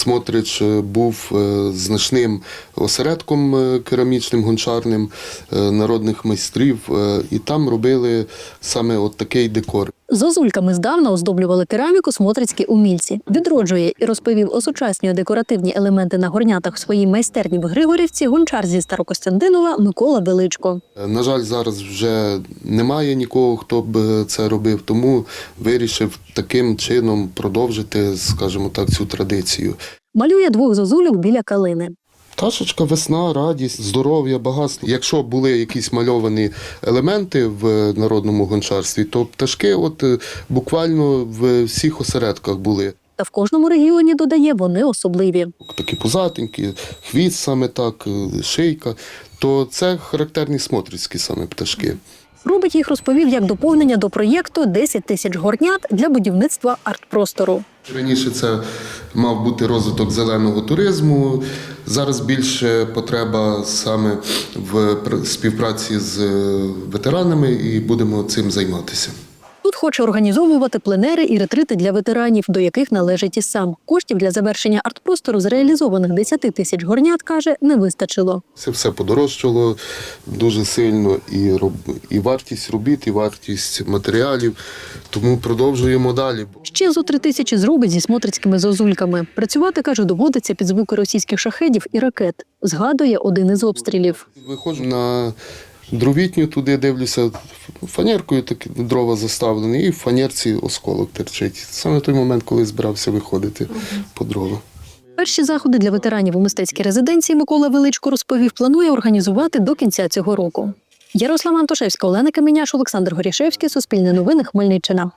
Смотрич е, був е, значним осередком е, керамічним, гончарним народних майстрів, і там робили саме от такий декор. Зозульками здавна оздоблювали кераміку смотрицькі умільці. Відроджує і розповів осучаснює декоративні елементи на горнятах в своїй майстерні в Григорівці гончар зі Старокостянтинова Микола Величко. Е, На жаль, зараз вже немає нікого, хто б е, це робив, тому вирішив таким чином продовжити, скажімо так, цю традицію. Малює двох зозульок біля калини. Пташечка, весна, радість, здоров'я, багатство. Якщо були якісь мальовані елементи в народному гончарстві, то пташки от е, буквально в всіх осередках були. Та в кожному регіоні додає вони особливі. Такі пузатенькі, хвіст саме так, е, шийка. То це характерні смотрицькі саме пташки. Робить їх розповів як доповнення до проєкту «10 тисяч горнят для будівництва арт-простору. Раніше це мав бути розвиток зеленого туризму. Зараз більше потреба саме в співпраці з е, ветеранами, і будемо цим займатися. Тут хоче організовувати пленери і ретрити для ветеранів, до яких належить і сам. Коштів для завершення арт-простору з реалізованих 10 тисяч горнят, каже, не вистачило. Це все подорожчало дуже сильно і, роб... і вартість робіт, і вартість матеріалів. Тому продовжуємо далі. Ще зо три тисячі зробить зі смотрицькими зозульками. Працювати, каже, доводиться під звуки російських шахедів і ракет. Згадує один із обстрілів. Виходжу на дровітню, туди дивлюся, фанеркою такі дрова заставлені, і в фанерці осколок терчить. Саме той момент, коли збирався виходити по дрова. Перші заходи для ветеранів у мистецькій резиденції Микола Величко розповів, планує організувати до кінця цього року. Ярослава Антошевська, Олена Каменяш, Олександр Горішевський, Суспільне новини, Хмельниччина.